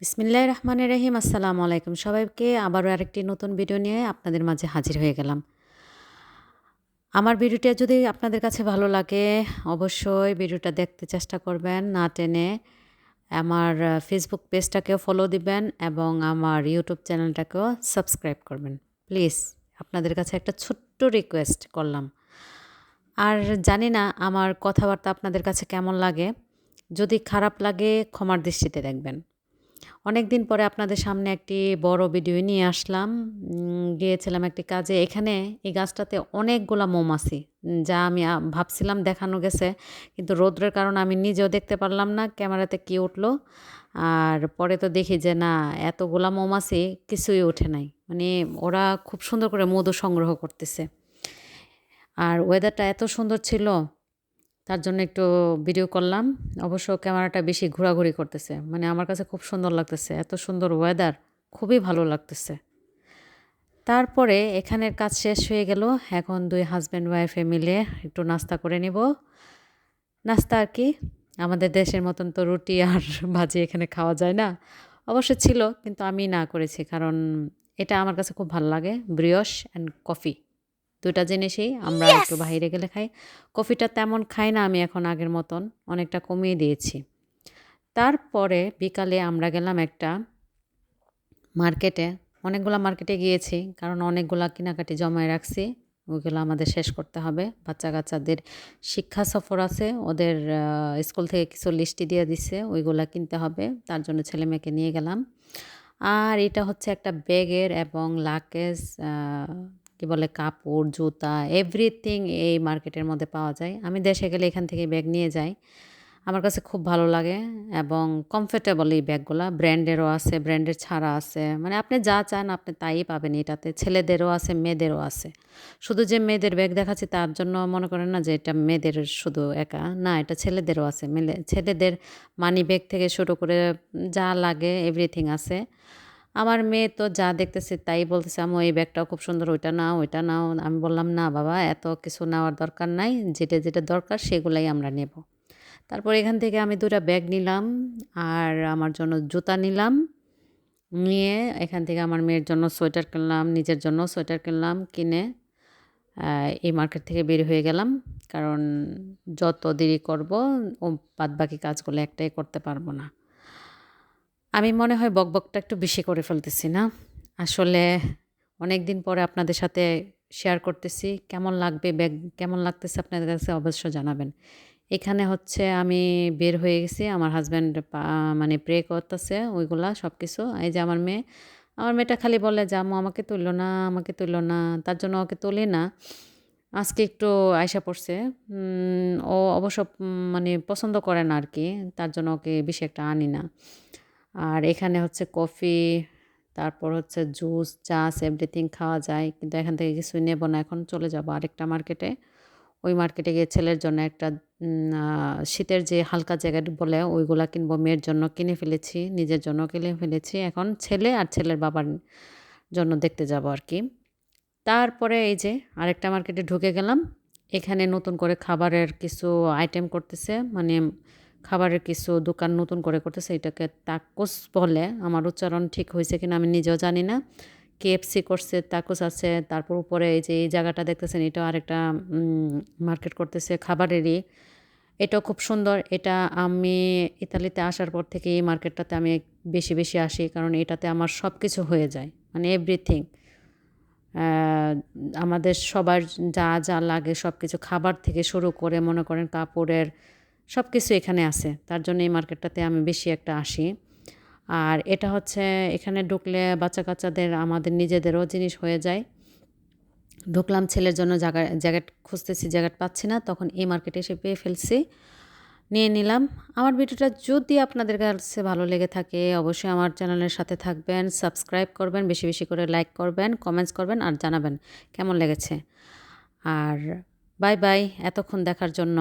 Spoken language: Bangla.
বিসমিল্লাহ রহমান রহিম, আসসালামু আলাইকুম। সবাইকে আবারও আরেকটি নতুন ভিডিও নিয়ে আপনাদের মাঝে হাজির হয়ে গেলাম। আমার ভিডিওটা যদি আপনাদের কাছে ভালো লাগে, অবশ্যই ভিডিওটা দেখতে চেষ্টা করবেন, না টেনে আমার ফেসবুক পেজটাকেও ফলো দিবেন এবং আমার ইউটিউব চ্যানেলটাকেও সাবস্ক্রাইব করবেন। প্লিজ আপনাদের কাছে একটা ছোট্ট রিকোয়েস্ট করলাম। আর জানি না আমার কথাবার্তা আপনাদের কাছে কেমন লাগে। যদি খারাপ লাগে ক্ষমার দৃষ্টিতে দেখবেন। অনেক দিন পরে আপনাদের সামনে একটি বড় ভিডিও নিয়ে আসলাম। গিয়েছিলাম একটি কাজে। এখানে এই গাছটাতে অনেকগুলা মৌমাছি, যা আমি ভাবছিলাম দেখানো গেছে, কিন্তু রৌদ্রের কারণে আমি নিজেও দেখতে পারলাম না, ক্যামেরাতে কি উঠল। আর পরে তো দেখি যে না, এতগুলা মৌমাছি কিছুই ওঠে নাই। মানে ওরা খুব সুন্দর করে মধু সংগ্রহ করতেছে। আর ওয়েদারটা এত সুন্দর ছিল তার জন্য একটু ভিডিও করলাম। অবশ্য ক্যামেরাটা বেশি ঘোরাঘুরি করতেছে। মানে আমার কাছে খুব সুন্দর লাগতেছে। এত সুন্দর ওয়েদার খুবই ভালো লাগতেছে। তারপরে এখানের কাজ শেষ হয়ে গেল। এখন দুই হাজব্যান্ড ওয়াইফে মিলে একটু নাস্তা করে নিব। নাস্তা আর কি। আমাদের দেশের মতন তো রুটি আর ভাজি এখানে খাওয়া যায় না। অবশ্য ছিল, কিন্তু আমি না করেছি। কারণ এটা আমার কাছে খুব ভালো লাগে। ব্রিয়স অ্যান্ড কফি দুটা জিনিসই আমরা একটু বাইরে গেলে খাই। কফিটা তেমন খাই না আমি এখন আগের মতন। অনেকটা কমিয়ে দিয়েছি। তারপরে বিকালে আমরা গেলাম একটা মার্কেটে। অনেকগুলো মার্কেটে গিয়েছি কারণ অনেকগুলো কেনাকাটি জমায় রাখছি। ওইগুলো আমাদের শেষ করতে হবে। বাচ্চা কাচ্চাদের শিক্ষা সফর আছে ওদের স্কুল থেকে কিছু লিস্টি দিয়ে দিছে ওইগুলো কিনতে হবে। তার জন্য ছেলে মেয়েকে নিয়ে গেলাম। আর এটা হচ্ছে একটা ব্যাগের এবং লাকেজ কি বলে কাপড়, জুতা এভরিথিং এই মার্কেটের মধ্যে পাওয়া যায়। আমি দেশে গেলে এখান থেকে ব্যাগ নিয়ে যাই। আমার কাছে খুব ভালো লাগে এবং কমফোর্টেবল এই ব্যাগগুলো। ব্র্যান্ডেরও আছে, ব্র্যান্ডের ছাড়া আছে। মানে আপনি যা চান আপনি তাই পাবেন এটাতে। ছেলেদেরও আছে, মেয়েদেরও আছে। শুধু যে মেয়েদের ব্যাগ দেখাচ্ছি তার জন্য মনে করেন না যে এটা মেয়েদের শুধু একা। না, এটা ছেলেদেরও আছে। মেলে ছেলেদের মানি ব্যাগ থেকে শুরু করে যা লাগে এভরিথিং আছে। আমার মেয়ে তো যা দেখতেছে তাই বলতেছে আমি এই ব্যাগটাও খুব সুন্দর, ওইটা নাও ওইটা নাও। আমি বললাম, না বাবা, এত কিছু নেওয়ার দরকার নাই, যেটা যেটা দরকার সেগুলাই আমরা নেব। তারপর এখান থেকে আমি দুটা ব্যাগ নিলাম আর আমার জন্য জুতা নিলাম। নিয়ে এখান থেকে আমার মেয়ের জন্য সোয়েটার কিনলাম, নিজের জন্য সোয়েটার কিনলাম, কিনে এই মার্কেট থেকে বের হয়ে গেলাম। কারণ যত দেরি করব, ও বাদ বাকি কাজগুলো একটাই করতে পারব না। আমি মনে হয় বকবকটা একটু বেশি করে ফেলতেছি, না? আসলে অনেক দিন পরে আপনাদের সাথে শেয়ার করতেছি। কেমন লাগবে ব্যাগ, কেমন লাগতেছে আপনাদের কাছে অবশ্য জানাবেন। এখানে হচ্ছে আমি বের হয়ে গেছি, আমার হাজব্যান্ড মানে প্রে করতেছে ওইগুলা সব কিছু এই যে আমার মেয়ে, আমার মেয়েটা খালি বলে যে, আম্মু, আমাকে তুললো না, আমাকে তুললো না। তার জন্য ওকে তুলি না। আজকে একটু আয়সা পড়ছে। ও অবশ্য মানে পছন্দ করে না আর কি তার জন্য ওকে বেশি একটা আনি না। আর এখানে হচ্ছে কফি, তারপর হচ্ছে জুস চাস এভরিথিং খাওয়া যায়। কিন্তু এখান থেকে কিছুই নেব না। এখন চলে যাব আরেকটা মার্কেটে ওই মার্কেটে গিয়ে ছেলের জন্য একটা শীতের যে হালকা জ্যাকেট বলে, ওইগুলা কিনবো, মেয়ের জন্য কিনে ফেলেছি, নিজের জন্য কিনে ফেলেছি। এখন ছেলে আর ছেলের বাবার জন্য দেখতে যাব আর কি। তারপরে এই যে আরেকটা মার্কেটে ঢুকে গেলাম। এখানে নতুন করে খাবারের কিছু আইটেম করতেছে। মানে খাবারের কিছু দোকান নতুন করে করতেছে, এটাকে তাকোস বলে। আমার উচ্চারণ ঠিক হয়েছে কিনা আমি নিজেও জানি না। কেএফসি করছে, তাকোস আছে, তারপর উপরে এই যে এই জায়গাটা দেখতেছেন, এটাও আরেকটা মার্কেট করতেছে খাবারেরই। এটাও খুব সুন্দর। এটা আমি ইতালিতে আসার পর থেকে এই মার্কেটটাতে আমি বেশি বেশি আসি, কারণ এটাতে আমার সব কিছু হয়ে যায় মানে এভরিথিং আমাদের সবার যা যা লাগে সব কিছু খাবার থেকে শুরু করে, মনে করেন কাপড়ের সব কিছু এখানে আছে। তার জন্য এই মার্কেটটাতে আমি বেশি একটা আসি। আর এটা হচ্ছে, এখানে ঢুকলে বাচ্চা কাচ্চাদের আমাদের নিজেদেরও জিনিস হয়ে যায়। ঢুকলাম ছেলের জন্য জায়গা জ্যাকেট খুঁজতেছি, জ্যাকেট পাচ্ছি না, তখন এই মার্কেটে এসে পেয়ে ফেলছি। নিয়ে নিলাম। আমার ভিডিওটা যদি আপনাদের কাছে ভালো লেগে থাকে, অবশ্যই আমার চ্যানেলের সাথে থাকবেন, সাবস্ক্রাইব করবেন, বেশি বেশি করে লাইক করবেন, কমেন্টস করবেন আর জানাবেন কেমন লেগেছে। আর বাই বাই, এতক্ষণ দেখার জন্য।